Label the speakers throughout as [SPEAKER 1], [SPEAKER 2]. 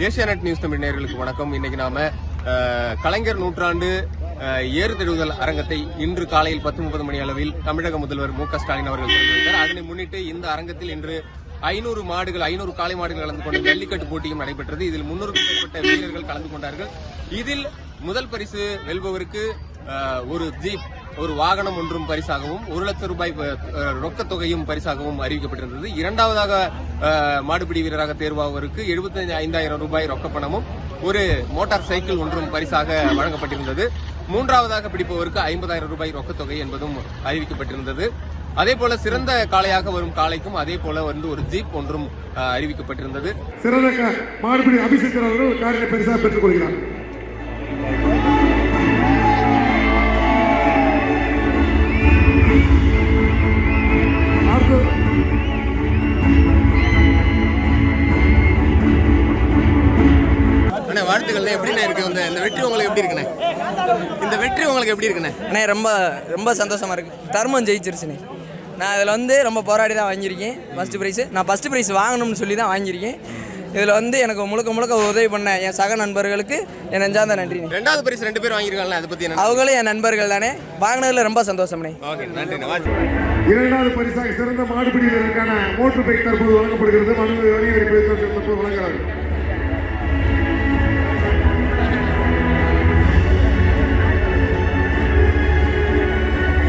[SPEAKER 1] Asianet news Tamil நேர்களுக்கு வணக்கம். இன்னைக்கு நாம கலைஞர் நூற்றாண்டு ஏறு தழுவுதல் அரங்கத்தை இன்று காலையில் பத்து முப்பது மணி அளவில் தமிழக முதல்வர் மு க ஸ்டாலின் அவர்கள் திறந்து வைத்தார். அதனை முன்னிட்டு இந்த அரங்கத்தில் இன்று ஐநூறு மாடுகள் ஐநூறு காளை மாடுகள் கலந்து கொண்ட ஜல்லிக்கட்டு போட்டியும் நடைபெற்றது. இதில் முன்னூறுக்கும் மேற்பட்ட வீரர்கள் கலந்து கொண்டார்கள். இதில் முதல் பரிசு வெல்பவருக்கு ஒரு ஜீப். ஒரு வாகனம் ஒன்றும் பரிசாகவும் ஒரு லட்சம் ரூபாய் அஹ், ரொக்கத் தொகையும் பரிசாகவும் அறிவிக்கப்பட்டிருந்தது. இரண்டாவதாக மாடுபிடி வீரராக தேர்வாவருக்கு எழுபத்தி ஐந்தாயிரம் ரூபாய் ரொக்க பணமும் ஒரு மோட்டார் சைக்கிள் ஒன்றும் பரிசாக வழங்கப்பட்டிருந்தது. மூன்றாவதாக பிடிப்பவருக்கு ஐம்பதாயிரம் ரூபாய் ரொக்கத்தொகை என்பதும் அறிவிக்கப்பட்டிருந்தது. அதே போல சிறந்த காளையாக வரும் காளைக்கும் அதே போல வந்து ஒரு ஜீப் ஒன்றும் அறிவிக்கப்பட்டிருந்தது.
[SPEAKER 2] சிறந்த மாடுபிடி அபிஷேகர் அவர்கள் பெற்றுக் கொள்கிறார்
[SPEAKER 1] வாழ்த்துக்கள் எப்படிண்ணே இருக்கு இந்த இந்த வெற்றி உங்களுக்கு எப்படி இருக்குண்ணே? இந்த வெற்றி உங்களுக்கு எப்படி இருக்குண்ணே?
[SPEAKER 3] அண்ணே ரொம்ப ரொம்ப சந்தோஷமாக இருக்குது தர்மம் ஜெயிச்சிருச்சுண்ணே. நான் இதில் வந்து ரொம்ப போராடி தான் வாங்கியிருக்கேன். ஃபஸ்ட்டு ப்ரைஸு நான் ஃபஸ்ட்டு ப்ரைஸ் வாங்கணும்னு சொல்லி தான் வாங்கியிருக்கேன். இதில் வந்து எனக்கு முழுக்க முழுக்க உதவி பண்ண என் சக நண்பர்களுக்கு என் நெஞ்சார்ந்த நன்றிண்ணே.
[SPEAKER 1] ரெண்டாவது பரிசு ரெண்டு பேரும் வாங்கியிருக்காங்களே அதை பத்தி என்ன?
[SPEAKER 3] அவங்களும் என் நண்பர்கள் தானே. வாங்கினதில் ரொம்ப சந்தோஷம்ண்ணே.
[SPEAKER 1] ஓகே வாழ்த்து.
[SPEAKER 2] இரண்டாவது பரிசாக சிறந்த மாடுபிடி வீரருக்கான மோட்டர் பைக் தற்போது வழங்கப்படுகிறது. மனு வணிகரை தற்போது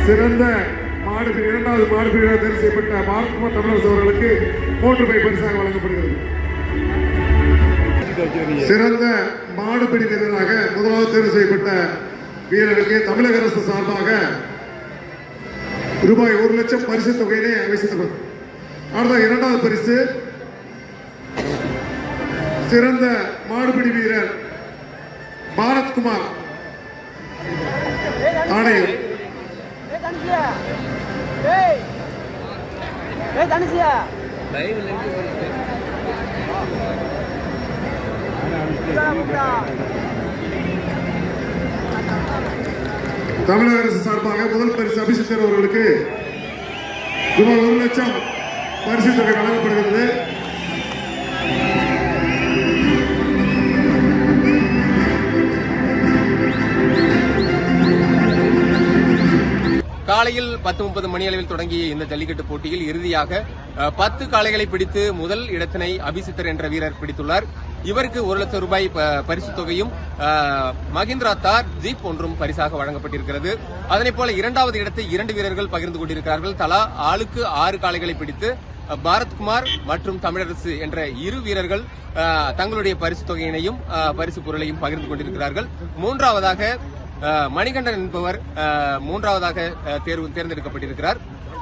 [SPEAKER 2] சிறந்த மாடுபிடி இரண்டாவது மாடுபிடி தேர்வு செய்யப்பட்ட பாரத்குமார் தமிழரசு அவர்களுக்கு மூன்று பை பரிசாக வழங்கப்படுகிறது. சிறந்த மாடுபிடி வீரராக முதலாவது தேர்வு செய்யப்பட்ட வீரருக்கு தமிழக அரசு சார்பாக ரூபாய் ஒரு லட்சம் பரிசு தொகையிலே வைத்திருப்பது அடுத்த இரண்டாவது பரிசு. சிறந்த மாடுபிடி வீரர் பாரத்குமார் ஆணையம்
[SPEAKER 4] ஏய் தனுஷியா. ஏய் ஏய் தனுஷியா
[SPEAKER 2] தமிழக அரசு சார்பாக முதல் பரிசு அபிஷேகர் அவர்களுக்கு ரூபாய் ஒரு லட்சம் பரிசு தொகை வழங்கப்படுகிறது.
[SPEAKER 1] காலையில் பத்து முப்பது மணி அளவில் தொடங்கிய இந்த ஜல்லிக்கட்டு போட்டியில் இறுதியாக பத்து காளைகளை பிடித்து முதல் இடத்தினை அபிசித்தர் என்ற வீரர் பிடித்துள்ளார். இவருக்கு ஒரு லட்சம் ரூபாய் பரிசு தொகையும் மகிந்திரா தார் ஜீப் ஒன்றும் பரிசாக வழங்கப்பட்டிருக்கிறது. அதனைப் போல இரண்டாவது இடத்தை இரண்டு வீரர்கள் பகிர்ந்து கொண்டிருக்கிறார்கள். தலா ஆளுக்கு ஆறு காளைகளை பிடித்து பாரத்குமார் மற்றும் தமிழரசு என்ற இரு வீரர்கள் தங்களுடைய பரிசு தொகையினையும் பரிசு பொருளையும் பகிர்ந்து கொண்டிருக்கிறார்கள். மூன்றாவதாக மணிகண்டன் என்பவர் மூன்றாவதாக தேர்வு தேர்ந்தெடுக்கப்பட்டிருக்கிறார்.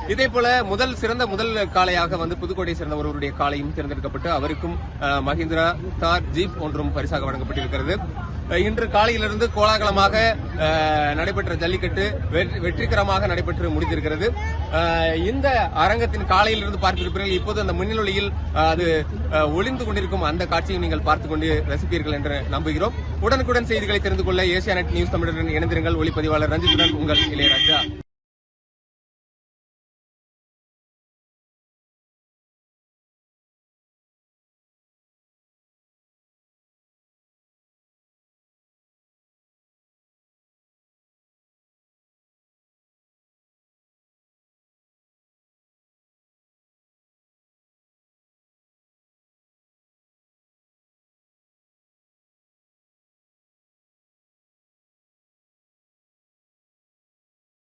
[SPEAKER 1] இதே போல முதல் சிறந்த முதல் காளையாக வந்து புதுக்கோட்டை சேர்ந்த ஒருவருடைய காளையும் தேர்ந்தெடுக்கப்பட்டு அவருக்கும் அஹ், மஹிந்திரா தார் ஜீப் ஒன்றும் பரிசாக வழங்கப்பட்டிருக்கிறது. இன்று காலையிலிருந்து கோலாகலமாக நடைபெற்ற ஜல்லிக்கட்டு வெற்றி- வெற்றிகரமாக நடைபெற்று முடிந்திருக்கிறது. இந்த அரங்கத்தின் காலையிலிருந்து பார்த்திருப்பீர்கள் இப்போது அந்த மின்னலொலியில் அது ஒளிந்து கொண்டிருக்கும் அந்த காட்சியை நீங்கள் பார்த்துக் கொண்டு ரசிப்பீர்கள் என்று நம்புகிறோம். உடனுக்குடன் செய்திகளை தெரிந்து கொள்ள ஏசியானெட் நியூஸ் தமிழுடன் இணைந்திருங்கள். ஒளிப்பதிவாளர் ரஞ்சித்துடன் உங்கள் இளையராஜா.